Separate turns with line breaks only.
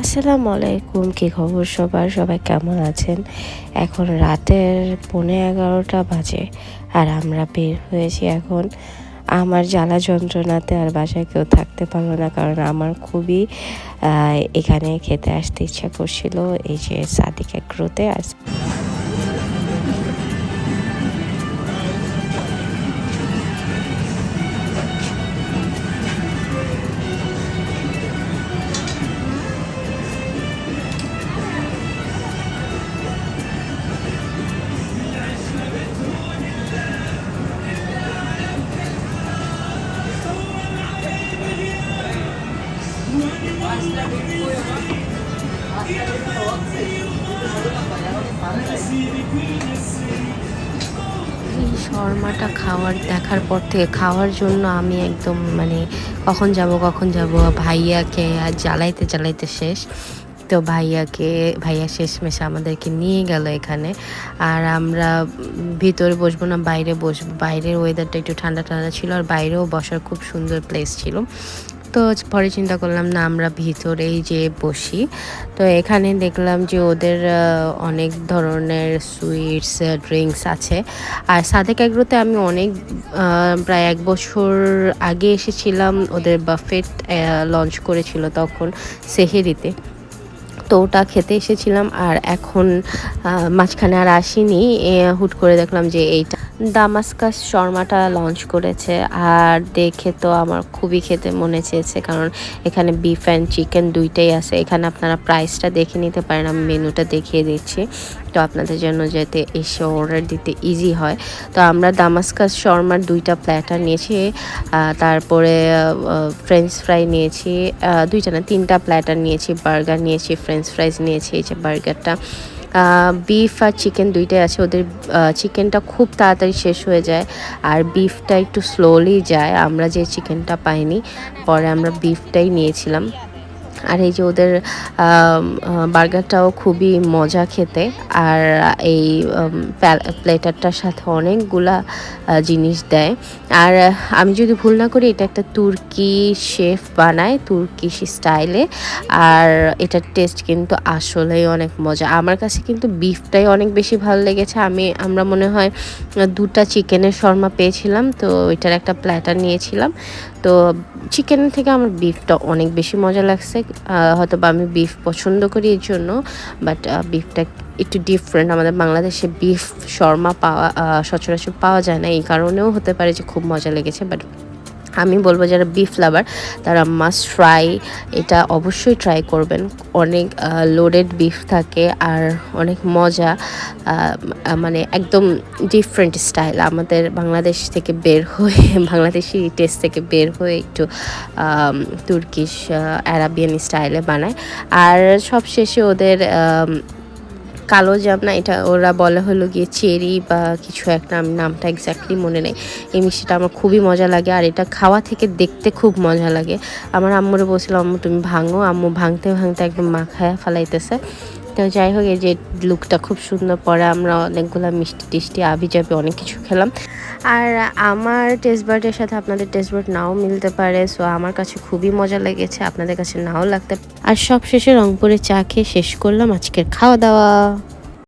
আসসালামু আলাইকুম, কী খবর সবার? সবাই কেমন আছেন? এখন রাতের পৌনে এগারোটা বাজে আর আমরা বের হয়েছি এখন। আমার জ্বালা যন্ত্রণাতে আর বাসায় কেউ থাকতে পারল না কারণ আমার খুবই এখানে খেতে আসতে ইচ্ছা করছিল। এই যে সাদিক গ্রোতে আর এই শর্মাটা খাওয়ার দেখার পর থেকে, খাওয়ার জন্য আমি একদম মানে কখন যাব কখন যাব, ভাইয়াকে আর জ্বালাইতে জ্বালাইতে শেষ। তো ভাইয়াকে, ভাইয়া শেষমেশ আমাদেরকে নিয়ে গেল এখানে। আর আমরা ভিতরে বসবো না, বাইরে বসবো। বাইরের ওয়েদারটা একটু ঠান্ডা ঠান্ডা ছিল আর বাইরেও বসার খুব সুন্দর প্লেস ছিল। তো পরে চিন্তা করলাম, না, আমরা ভিতরেই যে বসি। তো এখানে দেখলাম যে ওদের অনেক ধরনের সুইটস ড্রিঙ্কস আছে। আর সাদেক এগ্রোতে আমি অনেক প্রায় এক বছর আগে এসেছিলাম, ওদের বাফেট লঞ্চ করেছিল তখন সেহেরিতে। তো ওটা খেতে এসেছিলাম, আর এখন মাঝখানে আর আসিনি। হুট করে দেখলাম যে এইটা দামাস্কাস শর্মাটা লঞ্চ করেছে। আর দেখে তো আমার খুবই খেতে মনে চেয়েছে, কারণ এখানে বিফ অ্যান্ড চিকেন দুইটাই আছে। এখানে আপনারা প্রাইসটা দেখে নিতে পারেন, আমি মেনুটা দেখিয়ে দিচ্ছি। তো আপনাদের জন্য যাতে এসে অর্ডার দিতে ইজি হয়। তো আমরা দামাস্কাস শর্মার দুইটা প্ল্যাটার নিয়েছি তারপরে ফ্রেঞ্চ ফ্রাই নিয়েছি দুইটা না, তিনটা প্ল্যাটার নিয়েছি বার্গার নিয়েছি ফ্রেঞ্চ ফ্রাইজ নিয়েছি, এই যে বার্গারটা বিফ আর চিকেন দুইটাই আছে। ওদের চিকেনটা খুব তাড়াতাড়ি শেষ হয়ে যায় আর বিফটা একটু স্লোলি যায়। আমরা যে চিকেনটা পাইনি, পরে আমরা বিফটাই নিয়েছিলাম। আর এই যে ওদের বার্গারটাও খুবই মজা খেতে। আর এই প্লেটারটার সাথে অনেকগুলা জিনিস দেয়। আর আমি যদি ভুল না করি, এটা একটা তুর্কি শেফ বানায় তুর্কিশ স্টাইলে। আর এটার টেস্ট কিন্তু আসলেই অনেক মজা। আমার কাছে কিন্তু বিফটাই অনেক বেশি ভালো লেগেছে। আমি, আমরা মনে হয় দুটা চিকেনের শর্মা পেয়েছিলাম, তো এটার একটা প্ল্যাটার নিয়েছিলাম। তো চিকেনের থেকে আমার বিফটা অনেক বেশি মজা লাগছে। হয়তো বা আমি বিফ পছন্দ করি এর জন্য বাট বিফটা একটু ডিফারেন্ট আমাদের বাংলাদেশে বিফ শর্মা পাওয়া সচরাচর পাওয়া যায় না। এই কারণেও হতে পারে যে খুব মজা লেগেছে বাট আমি বলব যারা বিফ লাভার তারা মাস্ট ট্রাই এটা অবশ্যই ট্রাই করবেন। অনেক লোডেড বিফ থাকে আর অনেক মজা মানে একদম ডিফারেন্ট স্টাইল আমাদের বাংলাদেশ থেকে বের হয়ে, বাংলাদেশি টেস্ট থেকে বের হয়ে একটু তুর্কিশ অ্যারাবিয়ান স্টাইলে বানায়। আর সব শেষে ওদের আম, জাম না এটা ওরা বলা হলো গিয়ে চেরি বা কিছু একটা আমি নামটা এক্স্যাক্টলি মনে নেই। এই মিষ্টিটা আমার খুবই মজা লাগে আর এটা খাওয়া থেকে দেখতে খুব মজা লাগে। আমার আম্মুরে বসলাম আম্মু তুমি ভাঙো। আম্মু ভাঙতে ভাঙতে একদম মাখায়া ফালাইতেছে। তো যাই হোক, এই যে লুকটা খুব সুন্দর, পরে আমরা অনেকগুলো মিষ্টি টিষ্টি আবি যাবি অনেক কিছু খেলাম। আর আমার টেস্ট বার্ডের সাথে আপনাদের টেস্ট বার্ড নাও মিলতে পারে সো আমার কাছে খুবই মজা লেগেছে, আপনাদের কাছে নাও লাগতে আর সব শেষে রংপুরে চা খেয়ে শেষ করলাম আজকের খাওয়া দাওয়া